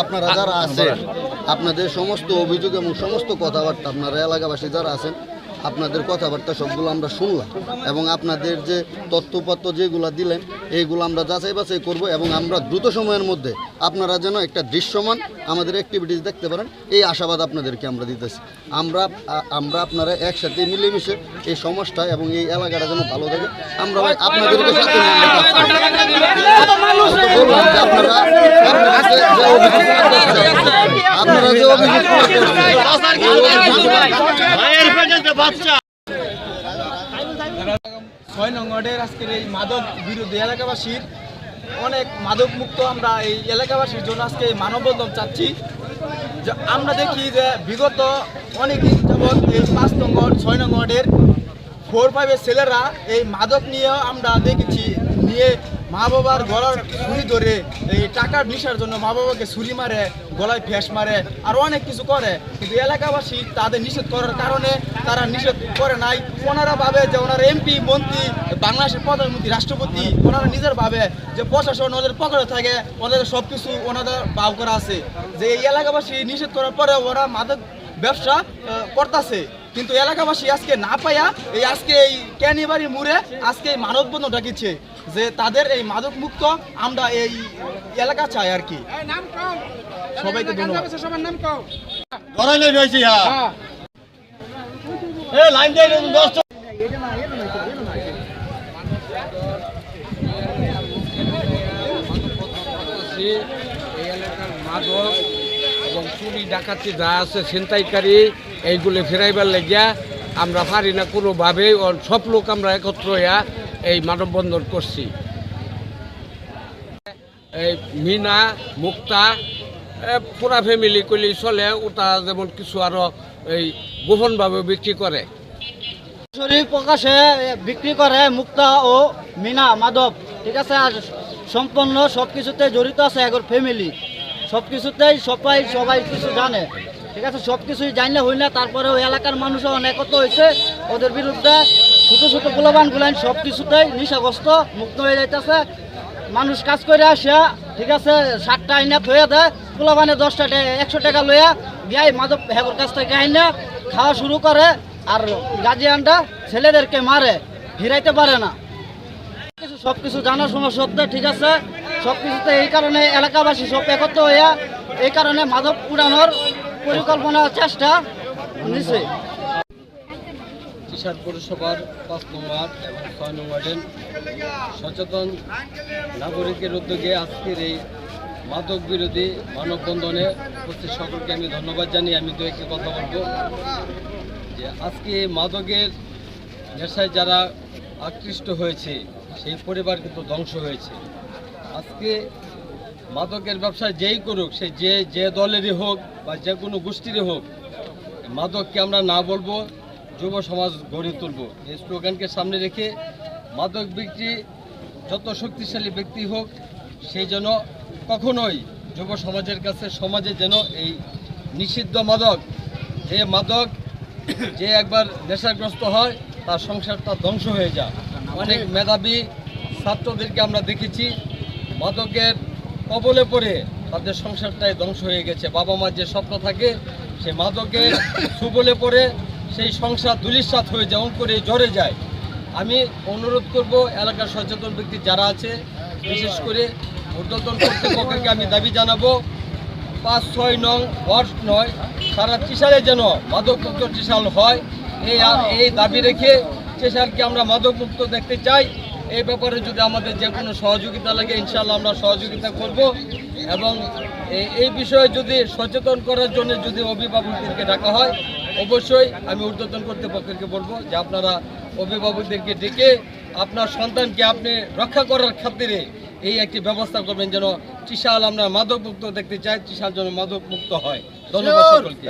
আপনারা যারা আছেন আপনাদের সমস্ত অভিযোগ এবং সমস্ত কথাবার্তা আপনারা এলাকাবাসী যারা আছেন আপনাদের কথাবার্তা সবগুলো আমরা শুনলাম এবং আপনাদের যে তথ্যপত্র যেগুলো দিলেন, এইগুলো আমরা যাচাই বাছাই করব এবং আমরা দ্রুত সময়ের মধ্যে আপনারা যেন একটা দৃশ্যমান আমাদের অ্যাক্টিভিটিস দেখতে পারেন, এই আশাবাদ আপনাদেরকে আমরা দিতেছি। আমরা আমরা আপনারা একসাথে মিলেমিশে এই সমাজটা এবং এই এলাকাটা যেন ভালো থাকে। আমরা আপনাদেরকে আপনারা যে অভিযোগ ছয় নং ওয়ার্ডের আজকের এই মাদক বিরোধী এলাকাবাসীর অনেক মাদক মুক্ত আমরা এই এলাকাবাসীর জন্য আজকে মানববন্ধন চাচ্ছি। যে আমরা দেখি যে বিগত অনেক দিন যাবৎ এই পাঁচ নং ওয়ার্ড, ছয় নং ফোর ফাইভের ছেলেরা এই মাদক নিয়ে আমরা দেখেছি, নিয়ে মা বাবার গলার ছুরি ধরে এই টাকার নিশার জন্য মা বাবাকে ছুরি মারে, গলায় ফ্যাস মারে আর অনেক কিছু করে। কিন্তু এলাকাবাসী তাদের নিষেধ করার কারণে তারা নিষেধ করে নাই। ওনারা ভাবে যে ওনারা এমপি মন্ত্রী, বাংলাদেশের প্রধানমন্ত্রী, রাষ্ট্রপতি, ওনারা নিজের ভাবে যে প্রশাসন ওদের পকেটে থাকে, ওদের সব কিছু ওনাদের বাউ করা আছে। যে এই এলাকাবাসী নিষেধ করার পরে ওরা মাদক ব্যবসা করতেছে। কিন্তু এলাকাবাসী আজকে না পাইয়া এই আজকে এই ক্যানিবাড়ি মুড়ে আজকে এই মানববন্ধন ডাকিছে যে তাদের এই মাদক মুক্ত আমরা এই এলাকা চাই আর কি। সবাইকে ধন্যবাদ। হ্যাঁ। এ লাইন দিয়ে দশ এই এলাকার মাদক এবং চুরি ডাকাতি যা আছে ছিনতাইকারী এইগুলো ফেরাইবার লাগিয়া আমরা পারি না কোনোভাবে সব লোক আমরা একত্র হইয়া এই মানববন্ধন করছি। এই মিনা, মুক্তা পুরা ফ্যামিলি কইলেই চলে, ওটা যেমন কিছু আরও এই গোপনভাবে বিক্রি করে। প্রকাশে বিক্রি করে মুক্তা ও মিনা মাদক ঠিক আছে, আর সম্পন্ন সব কিছুতে জড়িত আছে এগোর ফ্যামিলি সব কিছুতেই সবাই সবাই কিছু জানে। ঠিক আছে সব কিছুই জানলে হই না তারপরে ওই এলাকার মানুষও অনেকত হয়েছে ওদের বিরুদ্ধে ছোটো ছোটো গোলাবান গুলান সব কিছুতেই নিশাগ্রস্ত, মুক্ত হয়ে যাইতেছে। মানুষ কাজ করে আসে ঠিক আছে ষাটটা আইনা থয়ে দেয় গোলাবানে দশটা একশো টাকা লইয়া গিয়ে মাদক হেগর কাছ থেকে আইনা খাওয়া শুরু করে আর গার্জিয়ানটা ছেলেদেরকে মারে, ফিরাইতে পারে না। কিছু সব কিছু জানার সময় সত্ত্বে, ঠিক আছে সব কিছুতে এই কারণে এলাকাবাসী সব একত্র হইয়া এই কারণে মাদক উড়ানোর পরিকল্পনা চেষ্টা নিছে। চিসার পৌরসভার পাঁচ নম্বর এবং ছয় নম্বরের সচেতন নাগরিকের উদ্যোগে আজকের এই মাদক বিরোধী মানববন্ধনে উপস্থিত সকলকে আমি ধন্যবাদ জানিয়ে আমি দু একটি কথা বলব। যে আজকে মাদকের নেশায় যারা আকৃষ্ট হয়েছে, সেই পরিবার কিন্তু ধ্বংস হয়েছে। আজকে মাদকের ব্যবসা যেই করুক, সে যে যে দলেরই হোক বা যে কোনো গোষ্ঠীরই হোক মাদককে আমরা না বলব। যুব সমাজ গড়ে তুলব। এই স্লোগানকে সামনে রেখে মাদক বিক্রি, যত শক্তিশালী ব্যক্তি হোক সেই যেন কখনোই যুব সমাজের কাছে, সমাজে যেন এই নিষিদ্ধ মাদক, যে মাদক যে একবার নেশাগ্রস্ত হয়, তার সংসারটা ধ্বংস হয়ে যায়। অনেক মেধাবী ছাত্রদেরকে আমরা দেখেছি, মাদকের কবলে পড়ে তাদের সংসারটাই ধ্বংস হয়ে গেছে। বাবা মার যে স্বপ্ন থাকে, সে মাদকের সুবলে পড়ে সেই সংসার দুলিশাত হয়ে যেমন করে জ্বরে যায়। আমি অনুরোধ করব, এলাকার সচেতন ব্যক্তি যারা আছে, বিশেষ করে ঊর্ধ্বতন কর্তৃপক্ষকে আমি দাবি জানাব, পাঁচ ছয় নং ওয়ার্ড নয়, সারা ত্রিশালে যেন মাদকমুক্ত ত্রিশাল হয়। এই এই দাবি রেখে ত্রিশালকে আমরা মাদকমুক্ত দেখতে চাই। এই ব্যাপারে যদি আমাদের যে কোনো সহযোগিতা লাগে ইনশাল্লাহ আমরা সহযোগিতা করব এবং এই- বিষয়ে যদি সচেতন করার জন্য যদি অভিভাবকদেরকে ডাকা হয় অবশ্যই আমি ঊর্ধ্বতন কর্তৃপক্ষকে বলব যে আপনারা অভিভাবকদেরকে ডেকে আপনার সন্তানকে আপনি রক্ষা করার খাতিরে এই একটি ব্যবস্থা করবেন যেন ত্রিশাল আমরা মাদকমুক্ত দেখতে চাই ত্রিশাল যেন মাদকমুক্ত হয়। ধন্যবাদ সকলকে।